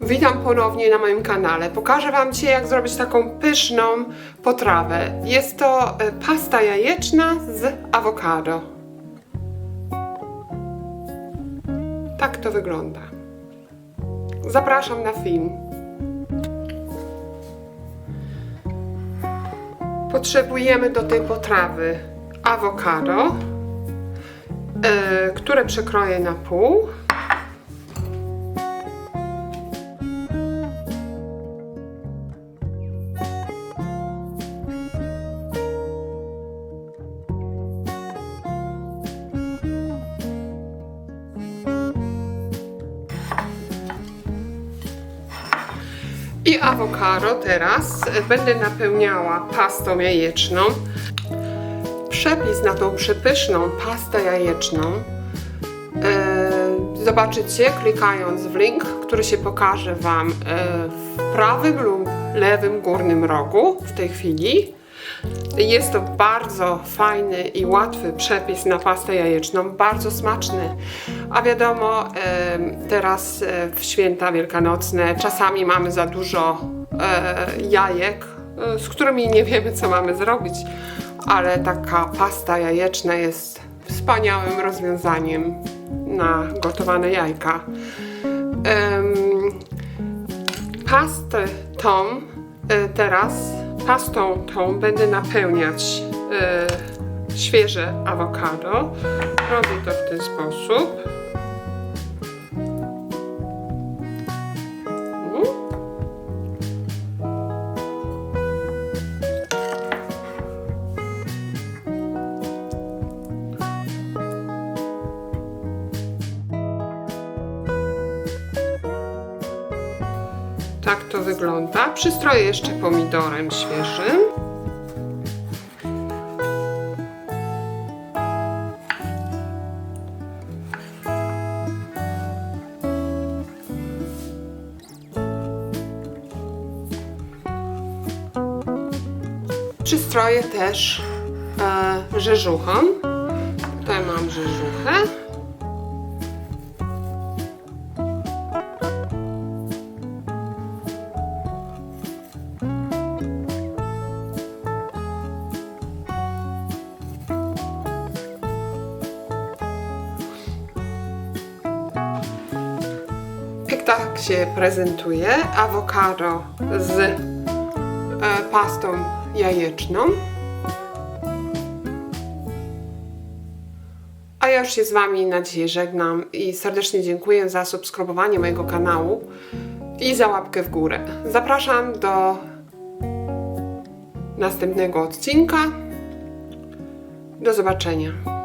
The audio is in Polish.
Witam ponownie na moim kanale. Pokażę Wam dzisiaj, jak zrobić taką pyszną potrawę. Jest to e, pasta jajeczna z awokado. Tak to wygląda. Zapraszam na film. Potrzebujemy do tej potrawy awokado, e, które przekroję na pół. I awokado teraz będę napełniała pastą jajeczną. Przepis na tą przepyszną pastę jajeczną e, zobaczycie klikając w link, który się pokaże Wam e, w prawym lub lewym górnym rogu w tej chwili. Jest to bardzo fajny i łatwy przepis na pastę jajeczną, bardzo smaczny. A wiadomo, teraz e, w święta wielkanocne czasami mamy za dużo e, jajek, e, z którymi nie wiemy, co mamy zrobić, ale taka pasta jajeczna jest wspaniałym rozwiązaniem na gotowane jajka. Pastę tą teraz, pastą tą będę napełniać świeże awokado. Robię to w ten sposób. Tak to wygląda. Przystroję jeszcze pomidorem świeżym. Przystroję też e, rzeżuchą. Tutaj mam rzeżuchę. Tak się prezentuje awokado z e, pastą jajeczną. A ja już się z Wami na dzisiaj żegnam i serdecznie dziękuję za subskrybowanie mojego kanału i za łapkę w górę. Zapraszam do następnego odcinka. Do zobaczenia.